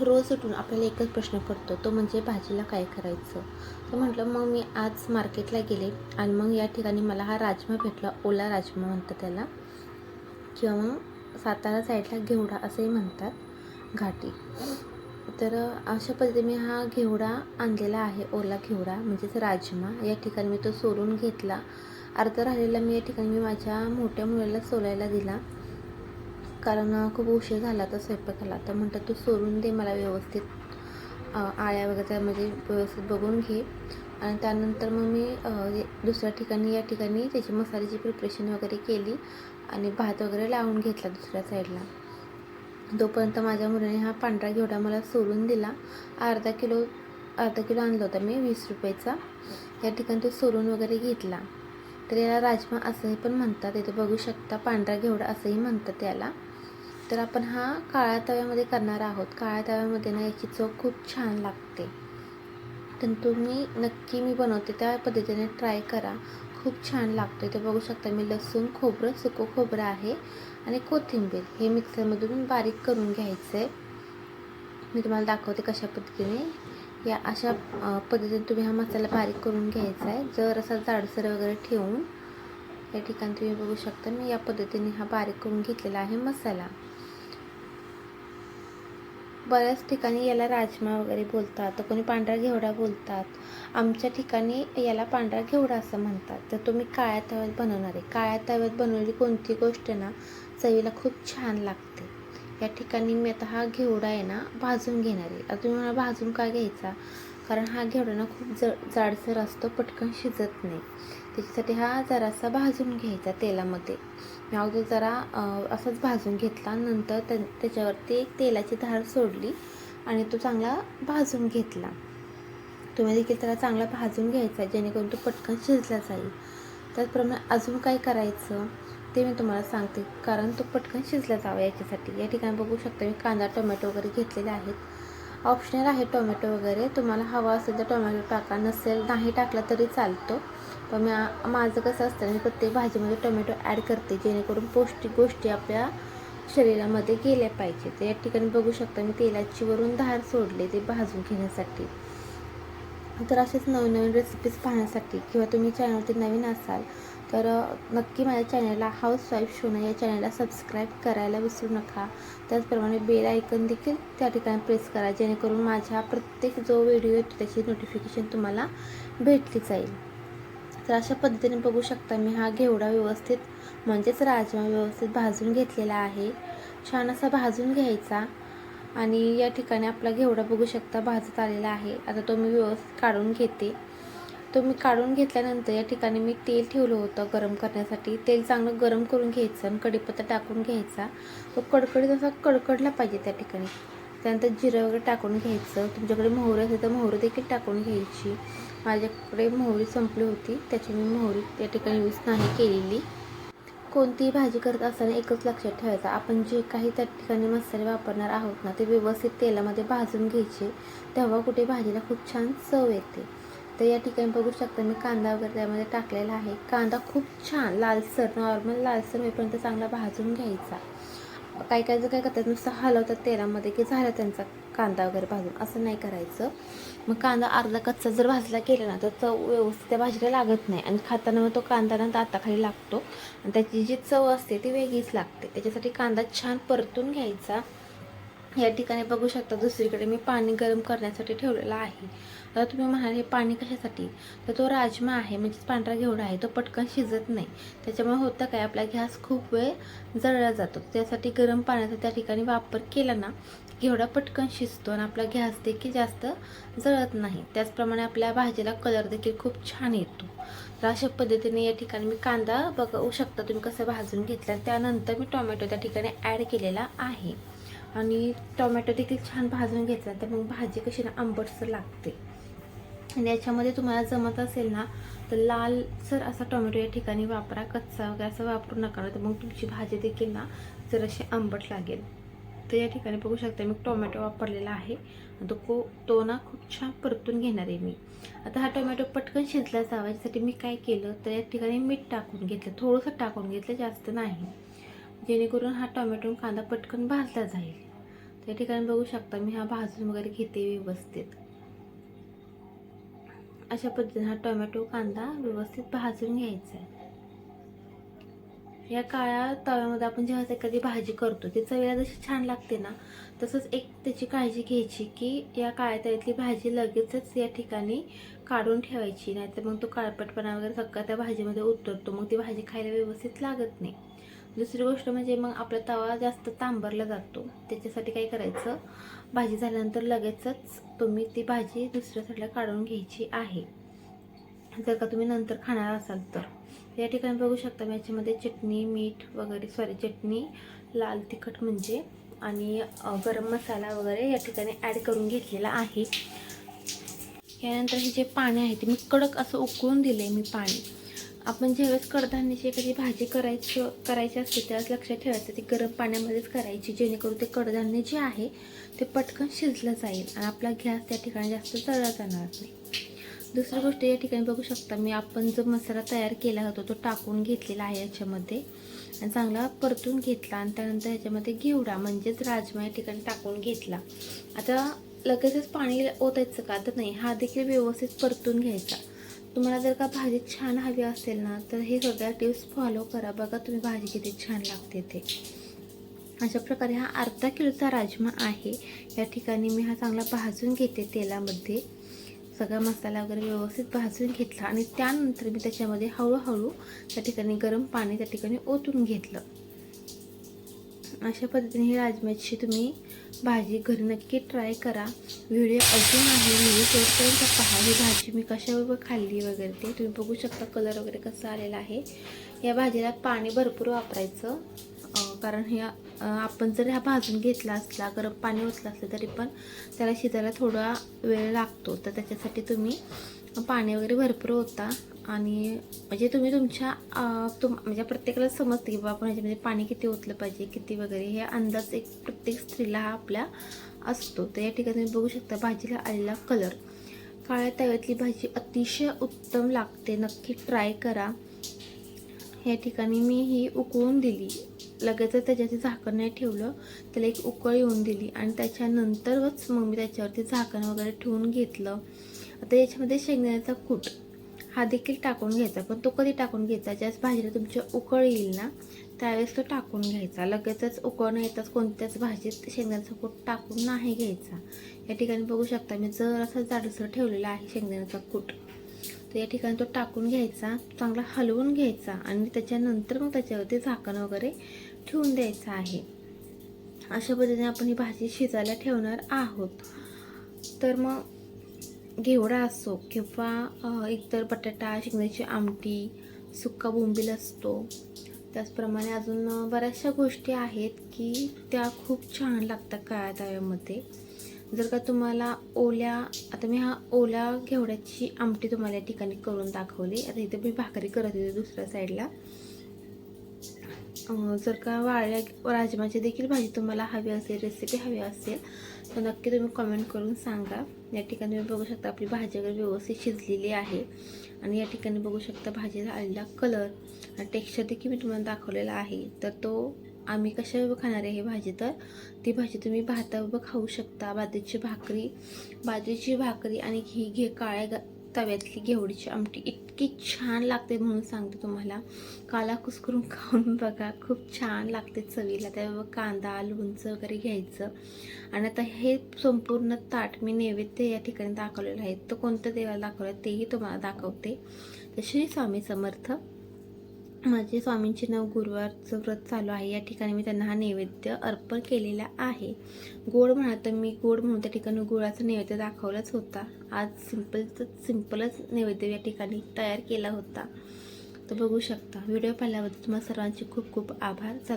रोज उठून आपल्याला एकच प्रश्न पडतो तो म्हणजे भाजीला काय करायचं? तर म्हटलं मग मी आज मार्केटला गेले आणि मग या ठिकाणी मला हा राजमा भेटला ओला राजमा म्हणतात त्याला. किंवा मग सातारा साईडला घेवडा असंही म्हणतात घाटी. तर अशा पद्धतीने मी हा घेवडा आणलेला आहे ओला घेवडा म्हणजेच राजमा. या ठिकाणी मी तो सोलून घेतला. अर्धा राहिलेला मी या ठिकाणी मी माझ्या मोठ्या मुलाला सोलायला दिला. कारण खूप उशीर झाला तर स्वयंपाकाला. तर म्हणतात तू सोडून दे मला व्यवस्थित आळ्या वगैरे म्हणजे व्यवस्थित बघून घे. आणि त्यानंतर मग मी दुसऱ्या ठिकाणी या ठिकाणी त्याची मसाल्याची प्रिपरेशन वगैरे केली आणि भात वगैरे लावून घेतला दुसऱ्या साईडला तोपर्यंत माझ्या मुलाने हा पांढरा घेवडा मला सोलून दिला. अर्धा किलो अर्धा किलो आणला होता मी वीस रुपयाचा. या ठिकाणी तो सोलून वगैरे घेतला. तर याला राजमा असंही पण म्हणतात. इथे बघू शकता पांढरा घेवडा असंही म्हणतात याला. तर आपण हा काळ्या तव्यामध्ये करणार आहोत. काळ्या तव्यामध्ये ना याची चव खूप छान लागते. तर तुम्ही नक्की मी बनवते त्या पद्धतीने ट्राय करा. खूप छान लागतो इथे बघू शकता मी लसूण खोबरं सुकं खोबरं आहे आणि कोथिंबीर हे मिक्सरमधून बारीक करून घ्यायचं आहे मी तुम्हाला दाखवते कशा पद्धतीने. या अशा पद्धतीने तुम्ही हा मसाला बारीक करून घ्यायचा आहे जर असा जाडसर वगैरे ठेवून या ठिकाणी तुम्ही बघू शकता मी या पद्धतीने हा बारीक करून घेतलेला आहे मसाला. बऱ्याच ठिकाणी याला राजमा वगैरे बोलतात तर कोणी पांढरा घेवडा बोलतात. आमच्या ठिकाणी याला पांढरा घेवडा असं म्हणतात. तर तुम्ही काळ्या तव्यात बनवणार आहे. काळ्या तव्यात बनवलेली कोणती गोष्ट ना चवीला खूप छान लागते. या ठिकाणी मी आता हा घेवडा आहे ना भाजून घेणार आहे. आता तुम्ही मला भाजून का घ्यायचा? कारण हा घेवडा ना खूप ज जाडसर असतो पटकन शिजत नाही. त्याच्यासाठी हा जरासा भाजून घ्यायचा तेलामध्ये. मी अगोदर जरा असंच असाच भाजून घेतला. नंतर त्या त्याच्यावरती एक तेलाची धार सोडली आणि तो चांगला भाजून घेतला. तुम्ही देखील त्याला चांगला भाजून घ्यायचा जेणेकरून तो पटकन शिजला जाईल. त्याचप्रमाणे अजून काय करायचं ते मी तुम्हाला सांगते. कारण तो पटकन शिजला जावा याच्यासाठी. या ठिकाणी बघू शकता मी कांदा टोमॅटो वगैरे घेतलेले आहेत. ऑप्शनल आहे टोमॅटो वगैरे. तुम्हाला हवा असेल तर टोमॅटो टाका. नसेल नाही टाकला तरी चालतो. पण मी माझं कसं असतं मी प्रत्येक भाजीमध्ये टोमॅटो ॲड करते जेणेकरून पौष्टिक गोष्टी आपल्या शरीरामध्ये गेल्या पाहिजे तर या ठिकाणी बघू शकता मी तेलाची वरून धार सोडले ते भाजून घेण्यासाठी. तर असेच नवीन नवीन रेसिपीज पाहण्यासाठी किंवा तुम्ही चॅनलवरती नवीन असाल तर नक्की माझ्या चॅनलला हाऊस वाईफ शोना या चॅनलला सबस्क्राईब करायला विसरू नका. त्याचप्रमाणे बेल आयकन देखील त्या ठिकाणी प्रेस करा जेणेकरून माझ्या प्रत्येक जो व्हिडिओ येतो त्याची नोटिफिकेशन तुम्हाला भेटली जाईल. तर अशा पद्धतीने बघू शकता मी हा घेवडा व्यवस्थित म्हणजेच राजमा व्यवस्थित भाजून घेतलेला आहे. छान असा भाजून घ्यायचा आणि या ठिकाणी आपला घेवडा बघू शकता भाजत आलेला आहे. आता तो मी व्यवस्थित काढून घेते. तो मी काढून घेतल्यानंतर या ठिकाणी मी तेल ठेवलं होतं गरम करण्यासाठी. तेल चांगलं गरम करून घ्यायचं आणि कढीपत्ता टाकून घ्यायचा. तो कडकडीत असा कडकडला पाहिजे त्या ठिकाणी. त्यानंतर जिरं वगैरे टाकून घ्यायचं. तुमच्याकडे मोहरी असेल तर मोहरी देखील टाकून घ्यायची. माझ्याकडे मोहरी संपली होती त्याची मी मोहरी त्या ठिकाणी यूज नाही केलेली. कोणतीही भाजी करत असताना एकच लक्षात ठेवायचं. आपण जे काही त्या ठिकाणी मसाले वापरणार आहोत ना ते व्यवस्थित तेलामध्ये भाजून घ्यायचे. तेव्हा कुठे भाजीला खूप छान चव येते. तर या ठिकाणी बघू शकता मी कांदा वगैरे त्यामध्ये टाकलेला आहे. कांदा खूप छान लालसर नॉर्मल लालसर होईपर्यंत चांगला भाजून घ्यायचा. काही काही जर काय करतात नुसतं हलवतात तेलामध्ये की झालं त्यांचा कांदा वगैरे भाजून. असं नाही करायचं. मग कांदा अर्धा कच्चा जर भाजला गेला ना तर चव व्यवस्थित त्या भाजीला लागत नाही. आणि खाताना मग तो कांदा ना दाताखाली लागतो. आणि त्याची जी चव असते ती वेगळीच लागते. त्याच्यासाठी कांदा छान परतून घ्यायचा. या ठिकाणी बघू शकता दुसरीकडे मी पाणी गरम करण्यासाठी ठेवलेलं आहे. आता तुम्ही म्हणाल हे पाणी कशासाठी? तर तो राजमा आहे म्हणजेच पांढरा घेवडा आहे. तो पटकन शिजत नाही. त्याच्यामुळे होतं काय आपला गॅस खूप वेळ जळला जातो. त्यासाठी गरम पाण्याचा त्या ठिकाणी वापर केला ना घेवडा पटकन शिजतो आणि आपला गॅस देखील जास्त जळत नाही. त्याचप्रमाणे आपल्या भाजीला कलर देखील खूप छान येतो. तर अशा पद्धतीने या ठिकाणी मी कांदा बघू शकता तुम्ही कसं भाजून घेतला. त्यानंतर मी टोमॅटो त्या ठिकाणी ॲड केलेला आहे. आणि टोमॅटो देखील छान भाजून घेतला तर मग भाजी कशी ना आंबटसर लागते. आणि याच्यामध्ये तुम्हाला जमत असेल ना तर लाल सर असा टोमॅटो या ठिकाणी वापरा कच्चा वगैरे असं वापरू नका. तर मग तुमची भाजी देखील ना जर अशी आंबट लागेल. तर या ठिकाणी बघू शकता मी टोमॅटो वापरलेला आहे. तो को तो ना खूप छान परतून घेणार आहे मी. आता हा टोमॅटो पटकन शिजला जावा याच्यासाठी मी काय केलं तर या ठिकाणी मीठ टाकून घेतलं. थोडंसं टाकून घेतलं जास्त नाही. जेणेकरून हा टोमॅटो कांदा पटकन भाजला जाईल. त्या ठिकाणी बघू शकता मी हा भाजून वगैरे घेते व्यवस्थित. अशा पद्धतीने हा टोमॅटो कांदा व्यवस्थित भाजून घ्यायचा आहे. या काळ्या तव्यामध्ये आपण जेव्हा एखादी भाजी करतो ती चवीला जशी छान लागते ना तसंच एक त्याची काळजी घ्यायची की या काळ्या तव्यातली भाजी लगेचच या ठिकाणी काढून ठेवायची नाहीतर मग तो काळपटपणा वगैरे सगळा त्या भाजीमध्ये उतरतो मग ती भाजी खायला व्यवस्थित लागत नाही. दुसरी गोष्ट म्हणजे मग आपला तवा जास्त तांबरला जातो. त्याच्यासाठी काय करायचं? भाजी झाल्यानंतर लगेचच तुम्ही ती भाजी दुसऱ्या साईडला काढून घ्यायची आहे. जर का तुम्ही नंतर खाणार असाल तर. या ठिकाणी बघू शकता मी याच्यामध्ये चटणी मीठ वगैरे सॉरी चटणी लाल तिखट म्हणजे आणि गरम मसाला वगैरे या ठिकाणी ॲड करून घेतलेला आहे. यानंतर हे जे पाणी आहे ते मी कडक असं उकळून दिलं आहे मी पाणी. आपण ज्यावेळेस कडधान्याची एखादी भाजी करायचं करायची असते त्यावेळेस लक्षात ठेवायचं ती गरम पाण्यामध्येच करायची जेणेकरून ते कडधान्य जे आहे ते पटकन शिजलं जाईल आणि आपला गॅस त्या ठिकाणी जास्त जळला जाणार नाही. दुसरी गोष्ट या ठिकाणी बघू शकता मी आपण जो मसाला तयार केला होता तो टाकून घेतलेला आहे याच्यामध्ये आणि चांगला परतून घेतला आणि त्यानंतर याच्यामध्ये घेवडा म्हणजेच राजमा या ठिकाणी टाकून घेतला. आता लगेचच पाणी ओतायचं का? तर नाही हा देखील व्यवस्थित परतून घ्यायचा. तुम्हाला जर का भाजी छान हवी असेल ना तर हे सगळ्या टिप्स फॉलो करा. बघा तुम्ही भाजी किती छान लागते ते. अशा प्रकारे हा अर्धा किलोचा राजमा आहे. या ठिकाणी मी हा चांगला भाजून घेते तेलामध्ये. सगळा मसाला वगैरे व्यवस्थित भाजून घेतला आणि त्यानंतर मी त्याच्यामध्ये हळूहळू त्या ठिकाणी गरम पाणी त्या ठिकाणी ओतून घेतलं. अशा पद्धतीने हे राजम्याची तुम्ही भाजी घरी नक्की ट्राय करा. व्हिडिओ अजून आहे व्हिडिओ शेवटपर्यंत पहा. ही भाजी मी कशाबरोबर खाल्ली वगैरे ते. तुम्ही बघू शकता कलर वगैरे कसा आलेला आहे. या भाजीला पाणी भरपूर वापरायचं. कारण हे आपण जर हा भाजून घेतला असला गरम पाणी ओतलं असलं तरी पण त्याला शिजायला थोडा वेळ लागतो. तर त्याच्यासाठी तुम्ही पाणी वगैरे भरपूर होता. आणि म्हणजे तुम्ही तुमच्या तुम म्हणजे प्रत्येकाला समजते की बाबा आपण ह्याच्यामध्ये पाणी किती ओतलं पाहिजे किती वगैरे. हे अंदाज एक प्रत्येक स्त्रीला हा आपल्या असतो. तर या ठिकाणी तुम्ही बघू शकता भाजीला आलेला कलर काळ्या तव्यातली भाजी अतिशय उत्तम लागते. नक्की ट्राय करा. या ठिकाणी मी ही उकळून दिली. लगेचच त्याच्यावरती झाकण नाही ठेवलं त्याला एक उकळ येऊन दिली. आणि त्याच्यानंतरच मग मी त्याच्यावरती झाकण वगैरे ठेवून घेतलं. आता याच्यामध्ये शेंगदाण्याचा कूट हा देखील टाकून घ्यायचा. पण तो कधी टाकून घ्यायचा? ज्यास भाजीला तुमच्या उकळ येईल ना त्यावेळेस तो टाकून घ्यायचा. लगेचच उकळ न येताच कोणत्याच भाजीत शेंगदाण्याचा कूट टाकून नाही घ्यायचा. या ठिकाणी बघू शकता मी जर असा जाडसर ठेवलेला आहे शेंगदाण्याचा कूट. तर या ठिकाणी तो टाकून घ्यायचा चांगला हलवून घ्यायचा आणि त्याच्यानंतर मग त्याच्यावरती झाकण वगैरे ठेवून द्यायचं आहे. अशा पद्धतीने आपण ही भाजी शिजायला ठेवणार आहोत. तर मग घेवडा असो किंवा एकतर बटाटा शेंगण्याची आमटी सुक्का बोंबील असतो. त्याचप्रमाणे अजून बऱ्याचशा गोष्टी आहेत की त्या खूप छान लागतात काळ्या तव्यामध्ये. जर का तुम्हाला ओल्या आता मी हा ओल्या घेवड्याची आमटी तुम्हाला या ठिकाणी करून दाखवली. आता इथे मी भाकरी करत होते दुसऱ्या साईडला. जर का वाळ्या राजमाची देखील भाजी तुम्हाला हवी असेल रेसिपी हवी असेल तर नक्की तुम्ही कमेंट करून सांगा. या ठिकाणी तुम्ही बघू शकता आपली भाजी वगैरे व्यवस्थित शिजलेली आहे. आणि या ठिकाणी बघू शकता भाजीला आलेला कलर आणि टेक्स्चर देखील मी तुम्हाला दाखवलेला आहे. तर तो आम्ही कशा खाणार आहे ही भाजी? तर ती भाजी तुम्ही भाताबरोबर खाऊ शकता. बाजरीची भाकरी बाजरीची भाकरी आणि घी घे काळ्या ग- तव्यातली घेवडीची आमटी इतकी छान लागते म्हणून सांगते तुम्हाला. काला कुस्करून खाऊन बघा खूप छान लागते चवीला. त्याबरोबर कांदा लोणचं वगैरे घ्यायचं. आणि आता हे संपूर्ण ताट मी नैवेद्य या ठिकाणी दाखवलेलं आहे. तो कोणत्या देवाला दाखवलं आहे तेही तुम्हाला दाखवते. तर श्री स्वामी समर्थ. माझे स्वामींचे नाव गुरुवारचं व्रत चालू आहे. या ठिकाणी मी त्यांना हा नैवेद्य अर्पण केलेला आहे. गोड म्हणा तर मी गोड म्हणून त्या ठिकाणी गुळाचा नैवेद्य दाखवलाच होता. आज सिंपल तर सिम्पलच नैवेद्य या ठिकाणी तयार केला होता. तर बघू शकता. व्हिडिओ पाहिल्याबद्दल तुम्हाला सर्वांचे खूप खूप आभार.